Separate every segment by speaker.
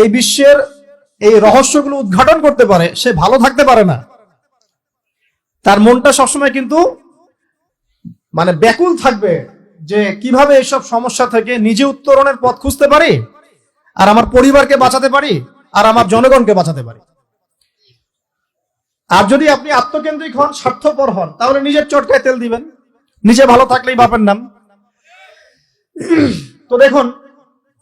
Speaker 1: এই বিশ্বের এই রহস্যগুলো উদ্ঘাটন করতে পারে, সে ভালো থাকতে পারে না। তার মনটা সবসময় কিন্তু মানে ব্যাকুল থাকবে যে কীভাবে এইসব সমস্যা থেকে নিজে উত্তরণের পথ খুঁজতে পারি, আর আমার পরিবারকে বাঁচাতে পারি, আর আমার জনগণকে বাঁচাতে পারি। আর যদি আপনি আত্মকেন্দ্রিক হন, স্বার্থপর হন, তাহলে নিজের চটকায় তেল দিবেন। নিজে ভালো থাকলেই বাপের নাম। তো দেখুন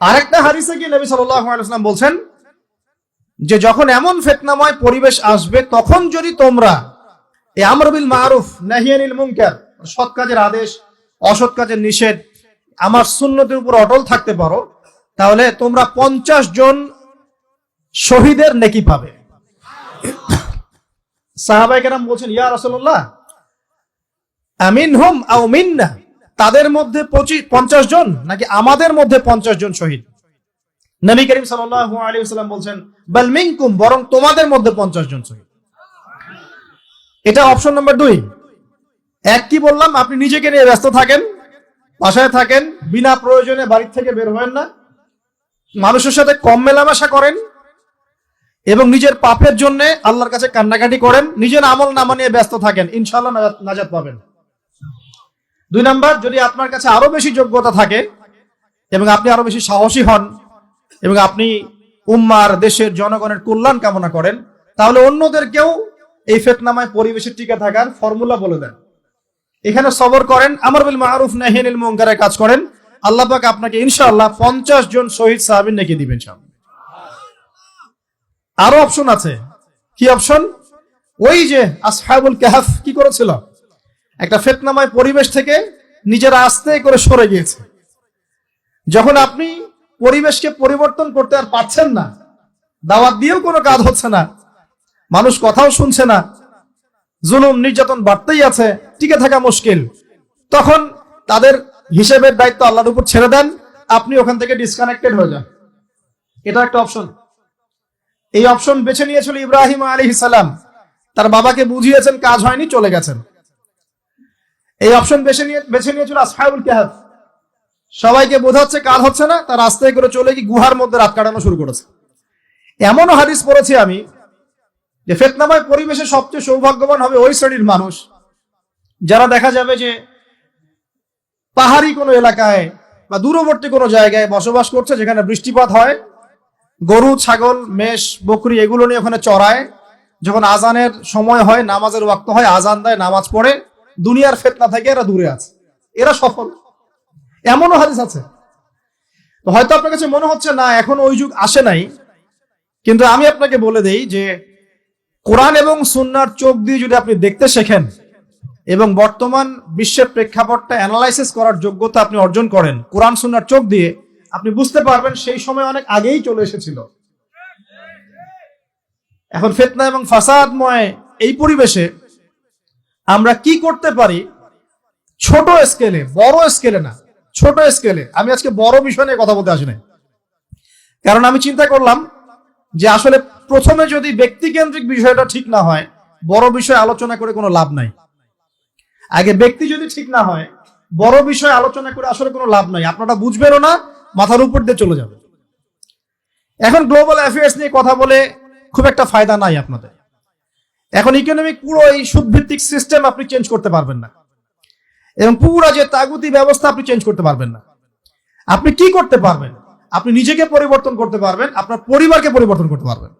Speaker 1: আরেকটা হারিসে গিয়ে নবী সাল্লাম বলছেন যে যখন এমন ফেতনাময় পরিবেশ আসবে, তখন যদি তোমরা মারুফ নাহিয়ানিল সৎ কাজের আদেশ, অসৎ কাজের নিষেধ, আমার উপর অটল থাকতে পারো, তাহলে তোমরা পঞ্চাশ জন শহীদের নেকি পাবে। সাহাবাই কেরাম বলছেন, ইয়া আমিন হুম আও মিন্না? তাদের মধ্যে পঁচিশ পঞ্চাশ জন নাকি আমাদের মধ্যে পঞ্চাশ জন শহীদ? নবী করিম সাল্লাল্লাহু বলছেন, বাল মিনকুম বরং তোমাদের মধ্যে পঞ্চাশ জন শহীদ। এটা অপশন নাম্বার দুই। এক, কি বললাম? আপনি নিজেকে নিয়ে ব্যস্ত থাকেন, বাসায় থাকেন, বিনা প্রয়োজনে বাড়ির থেকে বের হবেন না। মানুষের সাথে কম মেলামেশা করেন এবং নিজের পাপের জন্য আল্লাহর কাছে কান্নাকাটি করেন। নিজের আমল নামা নিয়ে ব্যস্ত থাকেন। ইনশাল্লাহ নাজাত- নাজাত পাবেন। দুই নাম্বার, যদি আপনার কাছে আরও বেশি যোগ্যতা থাকে এবং আপনি আরও বেশি সাহসী হন এবং আপনি উম্মার, দেশের জনগণের কল্যাণ কামনা করেন, তাহলে অন্যদেরকেও এই ফেতনামায় পরিবেশে টিকে থাকার ফর্মুলা বলে দেন। এখানে সবর করেন, আমর বিল মারুফ নাহিয়ানিল মুনকারের কাজ করেন। আল্লাহ পাক আপনাকে ইনশাআল্লাহ পঞ্চাশ জন শহীদ সাহাবিন নাকি দিবেন সামনে আরও অপশন আছে। কি অপশন ওই যে আসহাবুল কাহাফ কি করেছিল? একটা ফেতনাময় পরিবেশ থেকে নিজেরা আস্তে করে সরে গিয়েছে। যখন আপনি পরিবেশকে পরিবর্তন করতে আর পারছেন না, দাওয়াত দিয়েও কোনো কাজ হচ্ছে না, মানুষ কথাও শুনছে না, জুলুম, নির্যাতন বাড়তেই আছে, টিকে থাকা মুশকিল, তখন তাদের হিসেবের দায়িত্ব আল্লাহর উপর ছেড়ে দেন, আপনি ওখান থেকে ডিসকানেক্টেড হয়ে যান। এটা একটা অপশন। এই অপশন বেছে নিয়েছিল ইব্রাহিম আলী সালাম। তার বাবাকে বুঝিয়েছেন, কাজ হয়নি, চলে গেছেন। এই অপশন বেছে নিয়ে, বেছে নিয়েছিল আসহাবুল কাহাফ সবাইকে বোঝাচ্ছে কাজ হচ্ছে না, তার রাস্তায় করে চলে গিয়ে গুহার মধ্যে রাত কাটানো শুরু করেছে। এমনও হাদিস পড়েছি আমি যে ফেতনাময় পরিবেশে সবচেয়ে সৌভাগ্যবান হবে ওই শ্রেণির মানুষ, যারা দেখা যাবে যে পাহাড়ি কোনো এলাকায় বা দূরবর্তী কোনো জায়গায় বসবাস করছে, যেখানে বৃষ্টিপাত হয়, গরু, ছাগল, মেষ, বকরি এগুলো নিয়ে ওখানে চড়ায়। যখন আজানের সময় হয়, নামাজের ওয়াক্ত হয়, আজান দেয়, নামাজ পড়ে দুনিয়ার ফেতনা থেকে এরা দূরে আছে। এরা সফল। এমনও হাদিস আছে। হয়তো আপনার কাছে মনে হচ্ছে, না, এখন ওই যুগ আসে নাই। কিন্তু আমি আপনাকে বলে দেই যে, কোরআন এবং সুন্নার চোখ দিয়ে যদি আপনি দেখতে শেখেন এবং বর্তমান বিশ্বের প্রেক্ষাপটটা অ্যানালাইসিস করার যোগ্যতা আপনি অর্জন করেন কোরআন, সুন্নার চোখ দিয়ে, আপনি বুঝতে পারবেন সেই সময় অনেক আগেই চলে এসেছিল। এখন ফেতনা এবং ফাসাদময় এই পরিবেশে আমরা কি করতে পারি? ছোট স্কেলে বড় স্কেলে না, ছোট স্কেলে আমি আজকে বড় বিষয় নিয়ে কথা বলতে আসি নাই কারণ আমি চিন্তা করলাম যে আসলে প্রথমে যদি ব্যক্তিকেন্দ্রিক বিষয়টা ঠিক না হয়, বড় বিষয় আলোচনা করে কোনো লাভ নাই। আগে ব্যক্তি যদি ঠিক না হয়, বড় বিষয় আলোচনা করে আসলে কোনো লাভ নাই। আপনারা বুঝবেনও না, মাথার উপর দিয়ে চলে যাবে। এখন গ্লোবাল অ্যাফেয়ার্স নিয়ে কথা বলে খুব একটা ফায়দা নাই আপনাদের। এখন ইকোনমিক পুরো এই সুদভিত্তিক সিস্টেম আপনি চেঞ্জ করতে পারবেন না। এবং পুরো যে তাগুতি ব্যবস্থা আপনি চেঞ্জ করতে পারবেন না। আপনি কি করতে পারবেন? আপনি নিজেকে পরিবর্তন করতে পারবেন, আপনার পরিবারকে পরিবর্তন করতে পারবেন।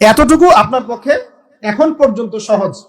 Speaker 1: এতটুকু আপনার পক্ষে এখন পর্যন্ত সহজ।